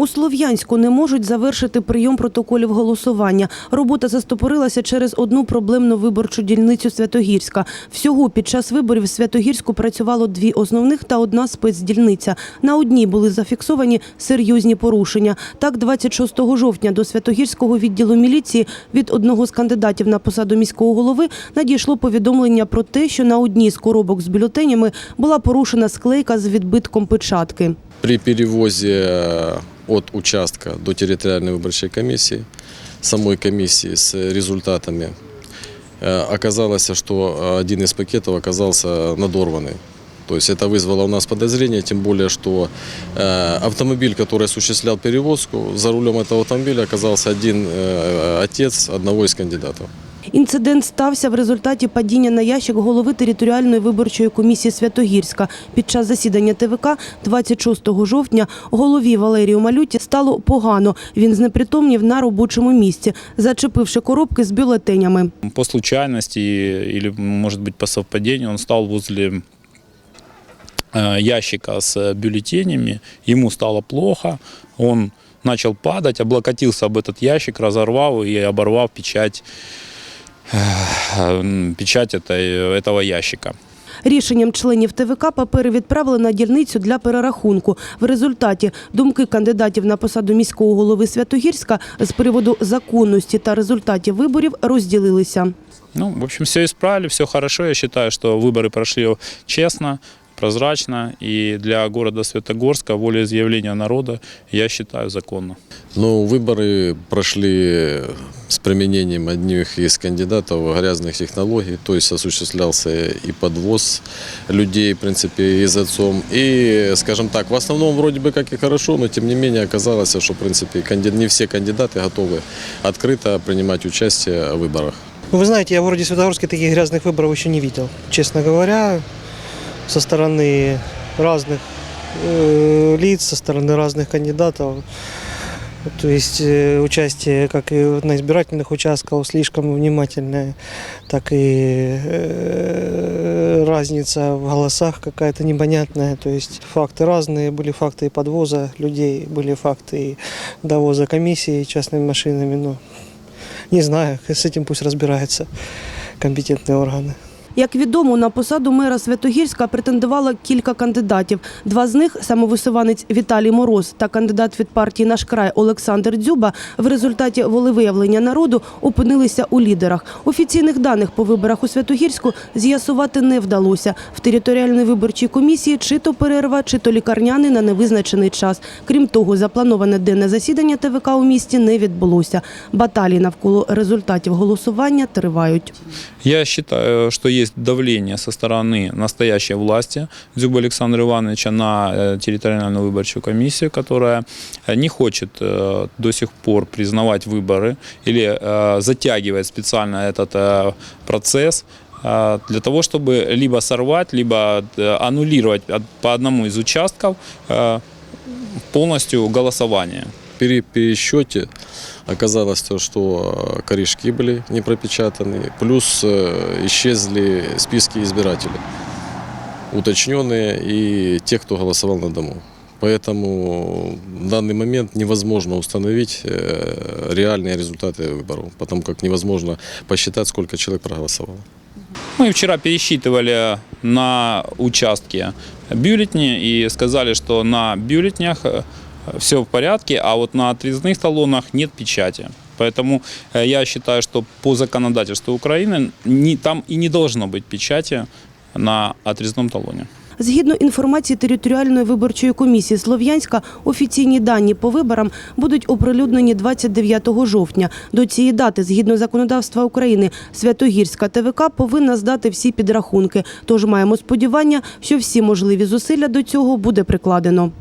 У Слов'янську не можуть завершити прийом протоколів голосування. Робота застопорилася через одну проблемну виборчу дільницю Святогірська. Всього під час виборів в Святогірську працювало дві основних та одна спецдільниця. На одній були зафіксовані серйозні порушення. Так, 26 жовтня до Святогірського відділу міліції від одного з кандидатів на посаду міського голови надійшло повідомлення про те, що на одній з коробок з бюлетенями була порушена склейка з відбитком печатки. При перевозе э, от участка до территориальной выборчей комиссии, самой комиссии с результатами, э, оказалось, что один из пакетов оказался надорванный. То есть это вызвало у нас подозрение, тем более, что э, автомобиль, который осуществлял перевозку, за рулем этого автомобиля оказался один э, отец одного из кандидатов. Інцидент стався в результаті падіння на ящик голови територіальної виборчої комісії Святогірська. Під час засідання ТВК 26 жовтня голові Валерію Малюті стало погано. Він знепритомнів на робочому місці, зачепивши коробки з бюлетенями. По случайности или, может быть, по совпадению он стал возле э, ящика с бюллетенями, ему стало плохо, он начал падать, облокотился об этот ящик, разорвал и оборвал печать, э, печать этой, этого ящика. Рішенням членів ТВК папери відправили на дільницю для перерахунку. В результаті думки кандидатів на посаду міського голови Святогірська з приводу законності та результатів виборів розділилися. Ну, в общем, все исправили, все хорошо. Я считаю, что выборы прошли честно, Прозрачно, и для города Светогорска волеизъявление народа, я считаю, законно. Но выборы прошли с применением одних из кандидатов грязных технологий, то есть осуществлялся и подвоз людей, в принципе, и за отцом. И, скажем так, в основном вроде бы как и хорошо, но тем не менее оказалось, что, в принципе, не все кандидаты готовы открыто принимать участие в выборах. Ну, Вы знаете, я в городе Светогорске таких грязных выборов еще не видел. Честно говоря, со стороны разных э, лиц, со стороны разных кандидатов. То есть э, участие как и на избирательных участках слишком внимательное, так и э, разница в голосах какая-то непонятная. То есть факты разные, были факты и подвоза людей, были факты и довоза комиссии частными машинами. Но не знаю, с этим пусть разбираются компетентные органы. Як відомо, на посаду мера Святогірська претендувало кілька кандидатів. Два з них самовисуванець Віталій Мороз та кандидат від партії «Наш край» Олександр Дзюба в результаті волевиявлення народу опинилися у лідерах. Офіційних даних по виборах у Святогірську з'ясувати не вдалося. В територіальній виборчій комісії чи то перерва, чи то лікарняний на невизначений час. Крім того, заплановане денне засідання ТВК у місті не відбулося. Баталії навколо результатів голосування тривають. Я считаю, что есть давление со стороны настоящей власти Дзюба Александра Ивановича на э, территориальную выборчую комиссию, которая э, не хочет э, до сих пор признавать выборы или затягивает специально этот процесс для того, чтобы либо сорвать, либо аннулировать по одному из участков полностью голосование. При пересчете оказалось то, что э, корешки были не пропечатаны, плюс э, исчезли списки избирателей, уточненные и те, кто голосовал на дому. Поэтому в данный момент невозможно установить э, реальные результаты выборов, потому как невозможно посчитать, сколько человек проголосовало. Мы вчера пересчитывали на участке бюллетени и сказали, что на бюллетенях все в порядке, а вот на отрезных талонах нет печати. Поэтому э, я считаю, что по законодательству Украины не, там и не должно быть печати на отрезном талоне. Згідно інформації територіальної виборчої комісії Слов'янська, офіційні дані по виборам будуть оприлюднені 29 жовтня. До цієї дати, згідно законодавства України, Святогірська ТВК повинна здати всі підрахунки. Тож маємо сподівання, що всі можливі зусилля до цього буде прикладено.